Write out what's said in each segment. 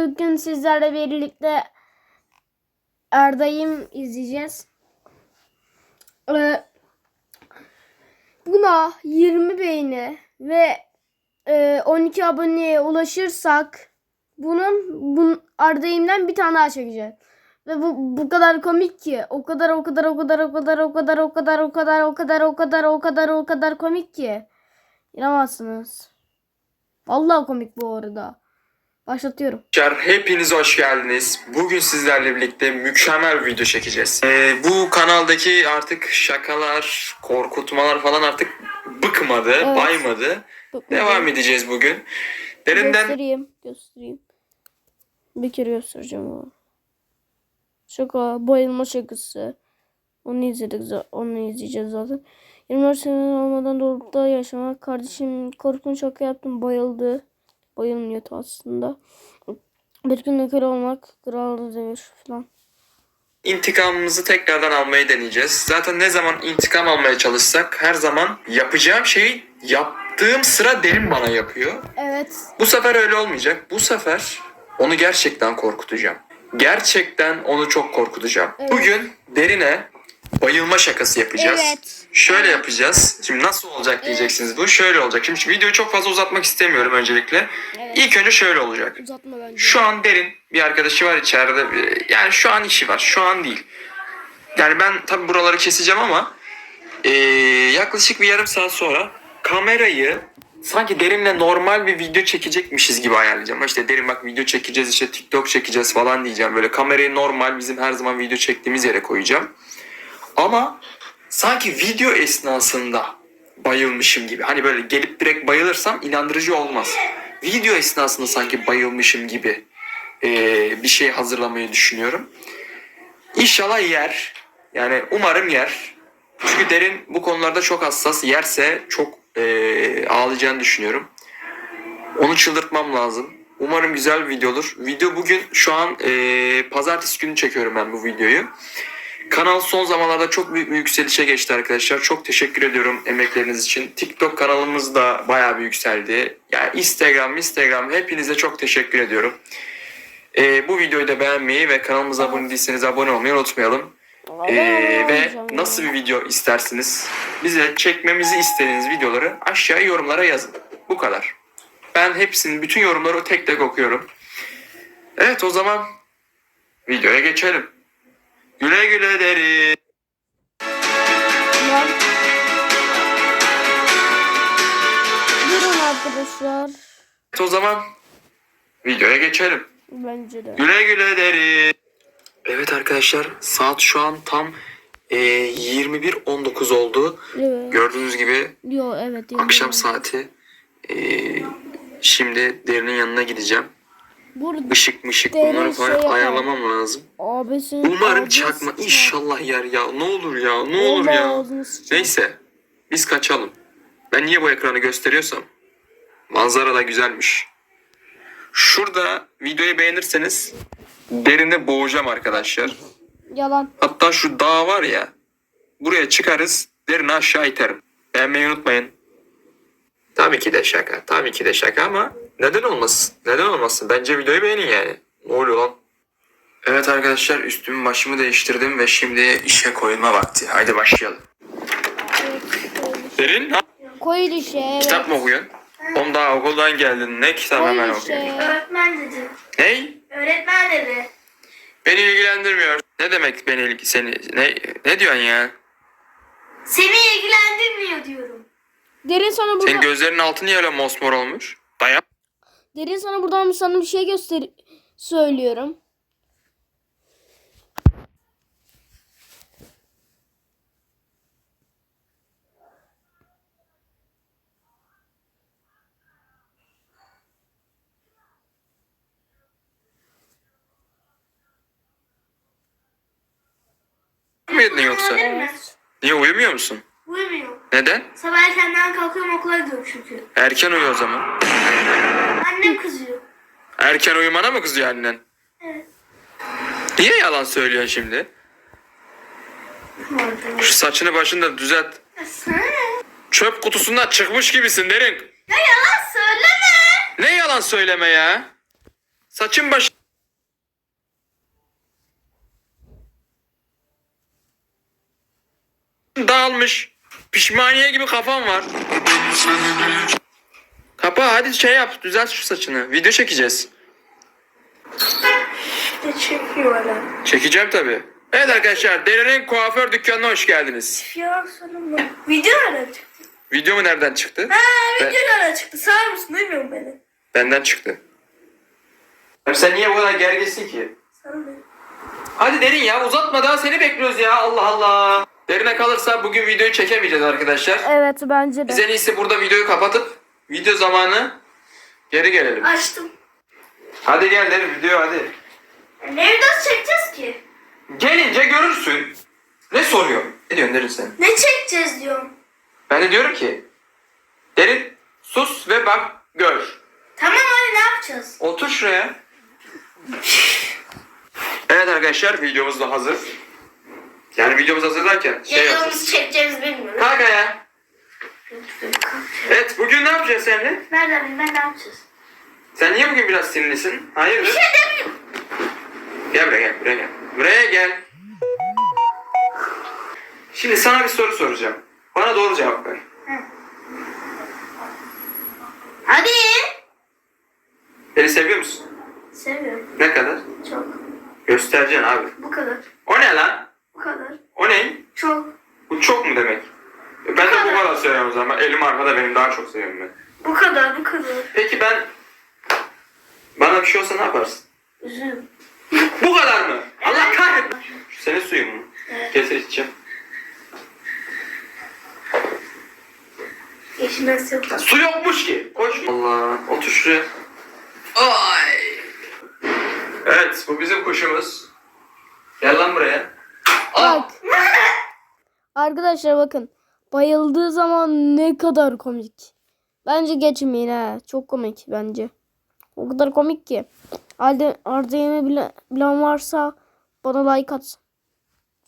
Bugün sizlerle birlikte Erdayım izleyeceğiz. Ee, buna 20 beğeni ve e, 12 aboneye ulaşırsak bunun bun, Arda'yım'dan bir tane daha çekeceğim. Ve bu bu kadar komik ki. O kadar o kadar o kadar o kadar o kadar o kadar o kadar o kadar o kadar o kadar o kadar komik ki. İnanamazsınız. Vallahi komik bu arada. Başlatıyorum. Hepiniz hoş geldiniz. Bugün sizlerle birlikte mükemmel bir video çekeceğiz. Ee, bu kanaldaki artık şakalar, korkutmalar falan artık bıkmadı, Evet. baymadı. Devam edeceğiz bugün. Derinden Göstereyim. Göstereyim. Bir kere göstereceğim ama. Şaka. Bayılma şakası. Onu izledik. Onu izleyeceğiz zaten. 24 sene olmadan doğrultuda yaşamak. Kardeşim korkunç şaka yaptım. Bayıldı. Bayılmıyordu aslında. Bir gün kör olmak. Kral demir falan. intikamımızı tekrardan almayı deneyeceğiz. Zaten ne zaman intikam almaya çalışsak her zaman yapacağım şeyi yaptığım sıra derin bana yapıyor. Evet. Bu sefer öyle olmayacak. Bu sefer onu gerçekten korkutacağım. Gerçekten onu çok korkutacağım. Evet. Bugün derine bayılma şakası yapacağız. Evet. Şöyle yapacağız. Şimdi nasıl olacak diyeceksiniz bu. Şöyle olacak. Şimdi videoyu çok fazla uzatmak istemiyorum öncelikle. Evet. İlk önce şöyle olacak. Uzatma bence. Şu an derin bir arkadaşı var içeride. Yani şu an işi var. Şu an değil. Yani ben tabi buraları keseceğim ama eee, yaklaşık bir yarım saat sonra kamerayı sanki derinle normal bir video çekecekmişiz gibi ayarlayacağım. İşte derin bak video çekeceğiz işte TikTok çekeceğiz falan diyeceğim. Böyle kamerayı normal bizim her zaman video çektiğimiz yere koyacağım. Ama sanki video esnasında bayılmışım gibi. Hani böyle gelip direkt bayılırsam inandırıcı olmaz. Video esnasında sanki bayılmışım gibi eee, bir şey hazırlamayı düşünüyorum. İnşallah yer. Yani umarım yer. Çünkü derin bu konularda çok hassas. Yerse çok eee, ağlayacağını düşünüyorum. Onu çıldırtmam lazım. Umarım güzel bir video olur. Video bugün şu an eee, pazartesi günü çekiyorum ben bu videoyu. Kanal son zamanlarda çok büyük bir yükselişe geçti arkadaşlar. Çok teşekkür ediyorum emekleriniz için. TikTok kanalımız da bayağı bir yükseldi. Yani Instagram, Instagram hepinize çok teşekkür ediyorum. Ee, bu videoyu da beğenmeyi ve kanalımıza abone değilseniz abone olmayı unutmayalım. Ee, ve nasıl bir video istersiniz? Bize çekmemizi istediğiniz videoları aşağıya yorumlara yazın. Bu kadar. Ben hepsinin bütün yorumları tek tek okuyorum. Evet o zaman videoya geçelim. Güle güle derim. Durun arkadaşlar. Evet o zaman videoya geçelim. Bence de. Güle güle derim. Evet arkadaşlar saat şu an tam e, 21.19 oldu. Evet. Gördüğünüz gibi Yo evet. akşam saati. E, şimdi derinin yanına gideceğim. Burada Işık mışık bunları şey falan yapar. ayarlamam lazım. abisin. Umarım abisi çakma sıçar. inşallah yer ya. Ne olur ya ne olur Vallahi ya. Neyse biz kaçalım. Ben niye bu ekranı gösteriyorsam? Manzara da güzelmiş. Şurada videoyu beğenirseniz derinde boğacağım arkadaşlar. Yalan. Hatta şu dağ var ya buraya çıkarız derini aşağı iterim. Beğenmeyi unutmayın. Tabii ki de şaka. Tabii ki de şaka ama neden olmasın? Neden olmasın? Bence videoyu beğenin yani. Ne oluyor lan? Evet arkadaşlar üstümü başımı değiştirdim ve şimdi işe koyulma vakti. Haydi başlayalım. Derin ha? Koy işe. Evet. kitap mı okuyorsun? Oğlum daha okuldan geldin. Ne kitap hemen işe. okuyorsun? Öğretmen dedi. Ney? Öğretmen dedi. Beni ilgilendirmiyor. Ne demek beni ilgi seni ne ne diyorsun ya? Seni ilgilendirmiyor diyorum. Derin sana burada. Senin gözlerinin altı niye öyle mosmor olmuş? Derin sana buradan bir sana bir şey göster söylüyorum. Uyumuyordun yoksa? Evet. Niye uyumuyor musun? Uyumuyor. Neden? Sabah erkenden kalkıyorum okula gidiyorum çünkü. Erken uyu o zaman. Annem kızıyor. Erken uyumana mı kızıyor annen? Evet. Niye yalan söylüyorsun şimdi? Şu saçını başını da düzelt. Ne? Çöp kutusundan çıkmış gibisin derin. Ya yalan söyleme. Ne yalan söyleme ya? Saçın baş... Dağılmış. Pişmaniye gibi kafan var. Kapa hadi şey yap düzelt şu saçını. Video çekeceğiz. Ne çekiyor hala? Çekeceğim tabi. Evet arkadaşlar Derin'in kuaför dükkanına hoş geldiniz. Ya mı? Video nereden çıktı? Video mu nereden çıktı? Ha Ben- video nereden çıktı? Sağır mısın? Duymuyorum beni. Benden çıktı. Sen niye bu kadar gerginsin ki? Sana ne? Hadi Derin ya uzatma daha seni bekliyoruz ya Allah Allah. Derine kalırsa bugün videoyu çekemeyeceğiz arkadaşlar. Evet bence de. Biz en iyisi burada videoyu kapatıp video zamanı geri gelelim. Açtım. Hadi gel Derin video hadi. E, Ne videosu çekeceğiz ki? Gelince görürsün. Ne soruyor? Ne diyorsun Derin sen? Ne çekeceğiz diyorum. Ben de diyorum ki Derin sus ve bak gör. Tamam hadi ne yapacağız? Otur şuraya. Evet arkadaşlar videomuz da hazır. Yani videomuz hazır derken şey yapacağız. Yayınımızı çekeceğimizi bilmiyorum. Kalk ayağa. Evet bugün ne yapacağız seninle? Nereden bileyim ben ne yapacağız? Sen niye bugün biraz sinirlisin? Hayırdır? şey demiyorum. Gel buraya gel buraya gel. Buraya gel. Şimdi sana bir soru soracağım. Bana doğru cevap ver. Hadi. Beni seviyor musun? Seviyorum. Ne kadar? Çok. Göstereceksin abi. Bu kadar. O ne lan? Bu kadar. O ne? Çok. Bu çok mu demek? Ben de bu kadar seviyorum o zaman. Elim arkada benim daha çok seviyorum ben. Bu kadar. Bu kadar. Peki ben... Bana bir şey olsa ne yaparsın? Üzüm. Bu kadar mı? Allah kahretsin. Şu senin suyun mu? Evet. Getir içeceğim. Yeşilmez yok. Su yokmuş ki. Koş. Allah. Otur şuraya. Ay. Evet bu bizim kuşumuz. Gel lan buraya. Al. Bak. Arkadaşlar bakın. Bayıldığı zaman ne kadar komik. Bence geçmeyin ha. Çok komik bence. O kadar komik ki. Arda, Arda Yeğen'i bile, bilen varsa bana like atsın.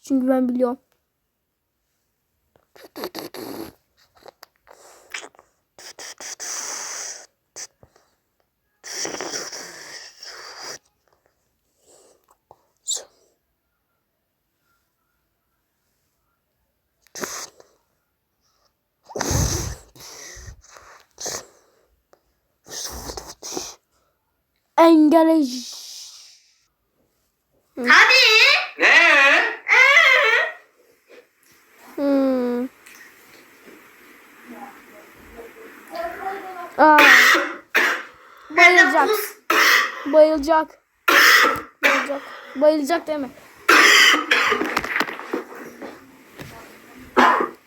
Çünkü ben biliyorum. Engele. Hadi. Ne? Hmm. Aa, Bayılacak. bayılacak. Bayılacak. Bayılacak değil mi?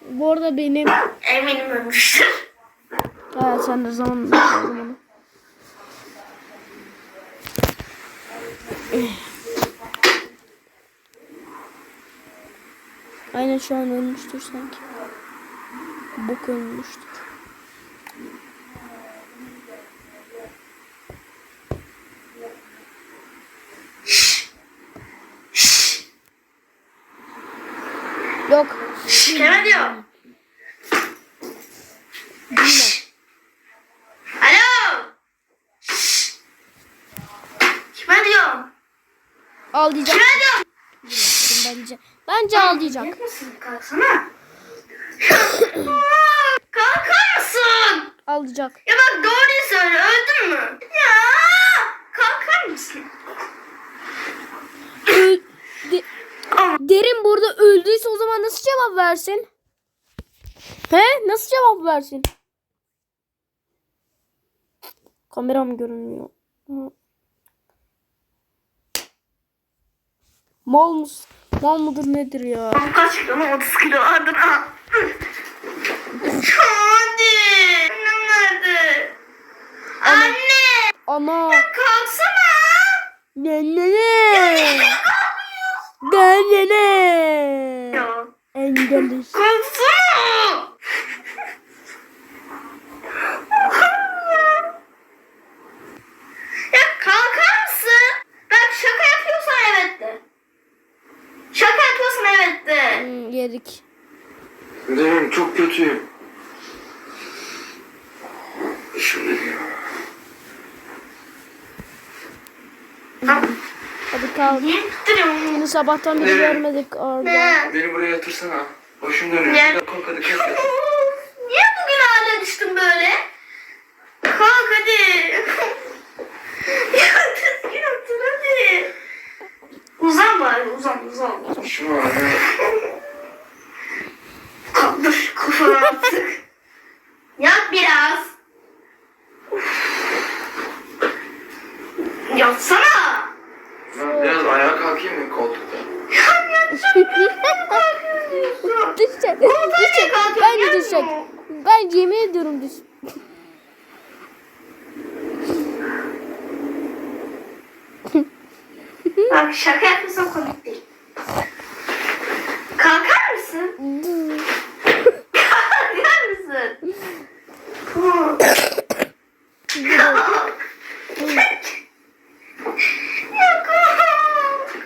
Bu arada benim... Eminim ölmüştür. Ha, sen de zaman Aynen şu an ölmüştür sanki. Bok ölmüştür. Ağlayacak. Bence. Bence ağlayacak. Kalksana. Kalkar mısın? Ağlayacak. Ya bak doğruyu söyle öldün mü? Ya kalkar mısın? Ö- de- Derin burada öldüyse o zaman nasıl cevap versin? He? Nasıl cevap versin? Kameram görünmüyor. Mal mısın? Mal mıdır nedir ya? Kaç kilo mu? 30 kilo vardır ha. Hadi. Annem nerede? Anne. Ana. Kalksana. Ne ne ne? Ne ne ne? Ya. Engelli. Kalksana. ya kalkar mısın? Bak şaka yapıyorsan evet de. Şaka yapıyorsan evet de. Hmm, yedik. Derin çok kötüyüm. Şunu diyor. Hadi kalk. Seni sabahtan beri Nereye? görmedik orada. Beni buraya yatırsana. Başım dönüyor. Kalk hadi kalk. Niye bugün hale düştün böyle? Kalk hadi. ya düzgün otur hadi. Uzan bari uzan uzan. Şunu var ya. Kaldır kafanı artık. Yat biraz. Yatsana. Ben biraz ayağa kalkayım mı koltukta? Düşecek. Koltuğa Düşecek. kalkıyorsun, Bence düşecek. mu? Ben yemin ediyorum düş. Bak şaka yapıyorsam komik değil. Kalkar mısın? Kalkar mısın? Ya kalk.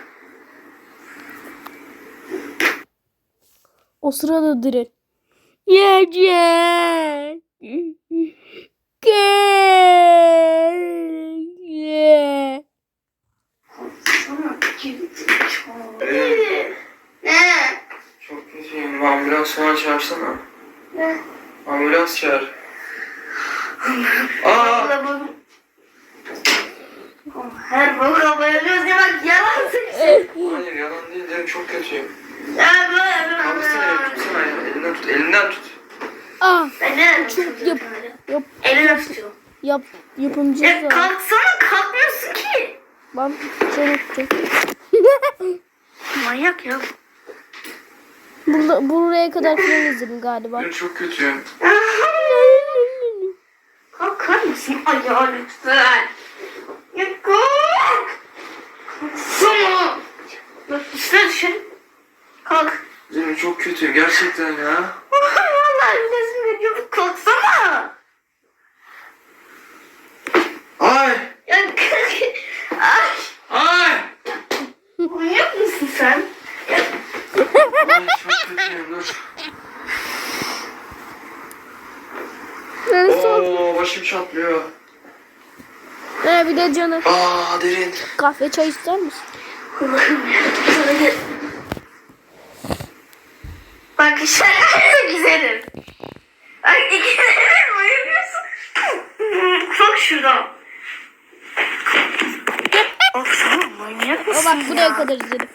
O sırada direkt. Yiyecek. Gel. Ne? Çok kötüyüm. Ambulans falan çağırsana. Ne? Ambulans çağır. Aa! Her bayılıyoruz ya bak yalan. Hayır yalan değil çok kötüyüm. Ya Kalksana ya tutsana ya. Elinden tut. Elinden tut. Ah Ben ne yap. Yap. Eline tutuyorum. Yap. Yapımcı Ya da. kalksana kalkmıyorsun ki. Ben seni tutacağım. Manyak ya. Burada, buraya kadar falan izledim galiba. Ben çok kötüyüm. Kalkar mısın ayağa lütfen? Ya kalk. Kalksana. Bak üstüne düşün. Kalk. Benim çok kötüyüm gerçekten ya. Vallahi resim veriyorum. Kalksana. Ay! Ya kalk. Ay. Ay! Manyak mısın sen? Ay çok kötüyüm dur. Oo başım çatlıyor. Ee, bir de canı. Aa derin. Kahve çay ister misin? Allah'ım ya. Şaka güzelim. Bak ikide bir bayılıyorsun. Kalk şuradan. of tamam manyak mısın bak buraya ya? kadar izledim.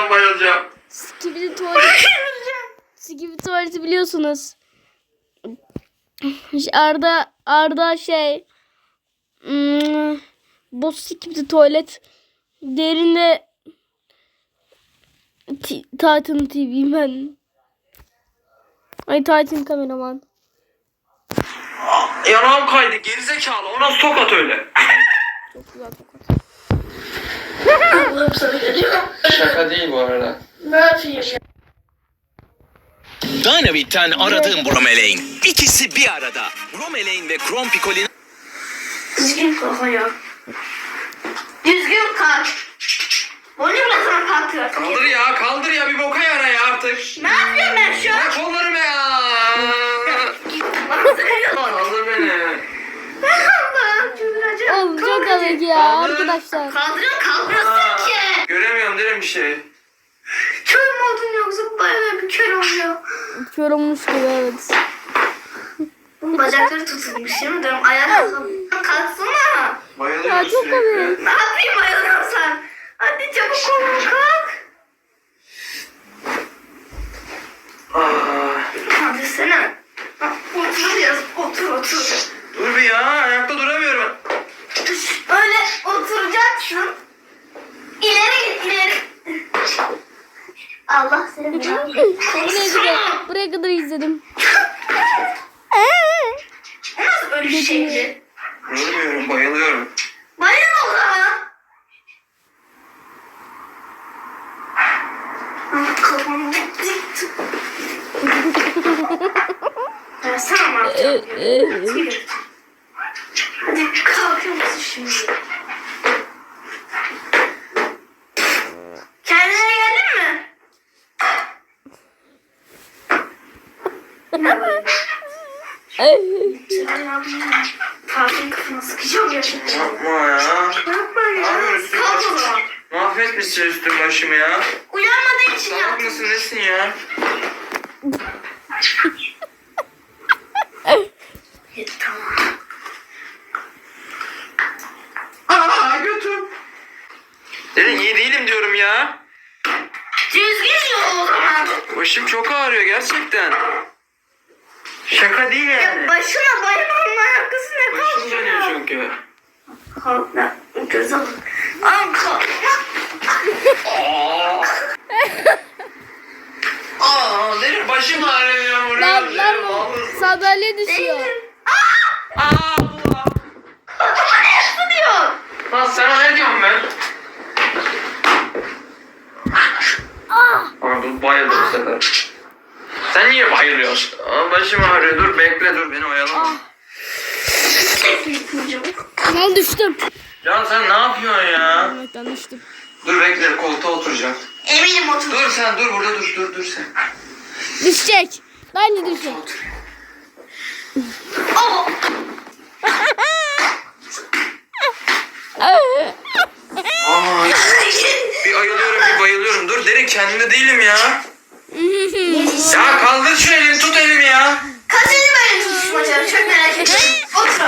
Gerçekten bayılacağım. Skibidi tuvalet. Skibidi tuvaleti biliyorsunuz. Arda Arda şey hmm, bu skibidi tuvalet derine T- Titan TV ben. Ay Titan kameraman. Yanağım kaydı gerizekalı o nasıl tokat öyle? Çok güzel tokat. Oğlum sana geliyor. Şaka değil bu arada. Ne yapayım? Dynamite'den aradığım bromelain. İkisi bir arada. Bromelain ve Krompikolin Düzgün kalk ayağa. Düzgün kalk. Onu bile sana kalkıyor. Kaldır ya kaldır ya bir boka yara ya artık. Ne yapıyorum ben şu an? Bırak kollarımı ya. Kaldır beni. Allah'ım çıldıracağım. Oğlum çok komik hadi. ya Kaldır. arkadaşlar. Kaldırın ki. Göremiyorum derim bir şey. Kör mü oldun yoksa bayağı bir kör oluyor. Kör olmuş gibi evet. Bacakları tutulmuş şimdi diyorum ayağa. Kalksana. Ya, Bayılıyorum çok sürekli. Ne yapayım ayılıyorsan? Hadi çabuk ol kalk. Aa, Hadi sen. Otur biraz otur otur. dur bir ya ayakta duramıyorum. Öyle oturacaksın. İleri git ileri. Allah seni Buraya buraya kadar izledim. Nasıl öyle bir şeydi? Bayılıyorum. Bayıl o zaman. Ah, Kafam gitti. Versene bana. Fatih'in kafana sıkacağım ya şimdi. Yapma ya. Yapma ya. Abi, Kalk o zaman. Üstüm başımı ya. Uyanmadığı için Salak yaptım. mısın nesin ya? Tamam. Aa götüm. Derin iyi değilim diyorum ya. Düzgün yol o zaman. Başım çok ağrıyor gerçekten. Şaka değil yani. Başına bayılmanın alakası ne Başım dönüyor kalk çünkü. Kalk lan. Göz alın. Al kalk. Aa derin başım ağrıyor ya. Lan lan sandalye düşüyor. Aa Allah. Ne diyor? Lan sana ne diyorum ben? Aa dur bayıldım bu sefer. Sen niye bayılıyorsun? Aa, başım ağrıyor. Dur bekle dur beni oyalama. Lan düştüm. Can sen ne yapıyorsun ya? Evet ben düştüm. Dur bekle koltuğa oturacağım. Eminim otur. Dur sen dur burada dur dur dur sen. Düşecek. Bence düşecek. Oh. Aa, bir ayılıyorum bir bayılıyorum. Dur derin kendimde değilim ya. Ya kaldır şu elini tut elimi ya. Kaç eli böyle tutuşmaca? Çok merak ediyorum. Otur.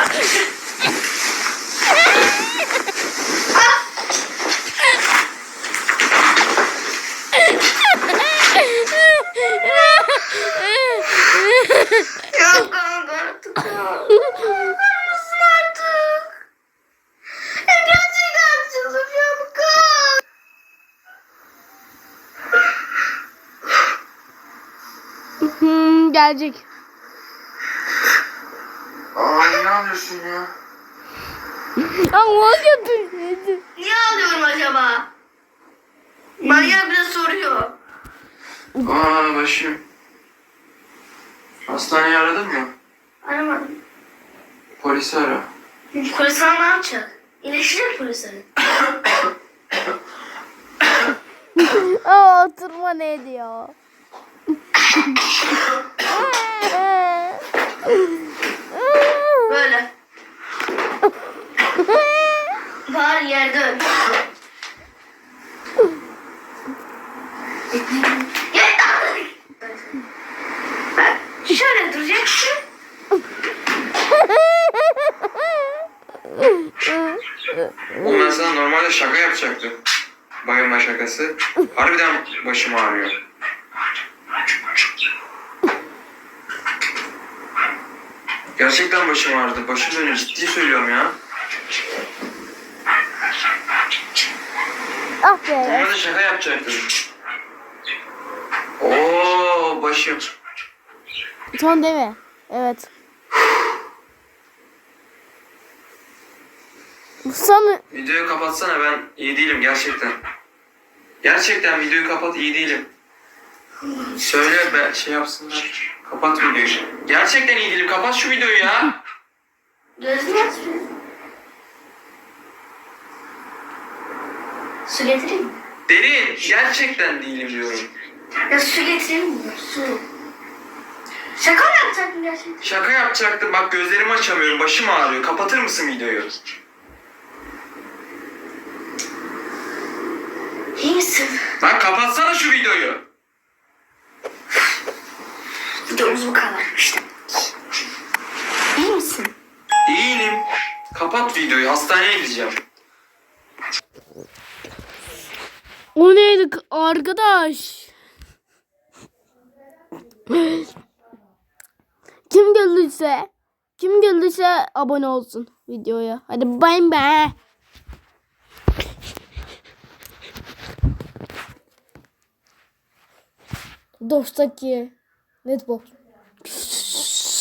Ya kanka artık ya. Nasıl artık? Gerçekten kanka. Hmm, gelecek. Aa ne yapıyorsun ya? Ama götürdü. Niye ağlıyorum acaba? Manyak bile soruyor. Aa başım. Hastaneyi aradın mı? Aramadım. Polisi ara. Polisler ne yapacak? İyileşecek polisler. Aa oturma ne diyor? Böyle. Var yerde öl. Gel lan. Bak şöyle duracaksın. Oğlum ben sana normalde şaka yapacaktım. Bayılma şakası. Harbiden başım ağrıyor. Gerçekten başım ağrıdı. Başım dönüyor. Ciddi söylüyorum ya. ah be. Normalde şaka yapacaktım. Oo başım. Son değil mi? Son Videoyu kapatsana ben iyi değilim gerçekten. Gerçekten videoyu kapat iyi değilim. Söyle ben şey yapsınlar. Kapat videoyu. Gerçekten iyi değilim. Kapat şu videoyu ya. Gözünü aç. Su getireyim mi? Derin. Gerçekten değilim diyorum. Ya su getireyim mi? Su. Şaka mı yapacaktın gerçekten? Şaka yapacaktım. Bak gözlerimi açamıyorum. Başım ağrıyor. Kapatır mısın videoyu? İyi misin? Lan kapatsana şu videoyu. Videomuz bu kadarmış demek. İyi misin? Değilim. Kapat videoyu. Hastaneye gideceğim. o neydi arkadaş? Kim güldüyse kim güldüyse abone olsun videoya. Hadi bay bay. До ж таки нетбокс.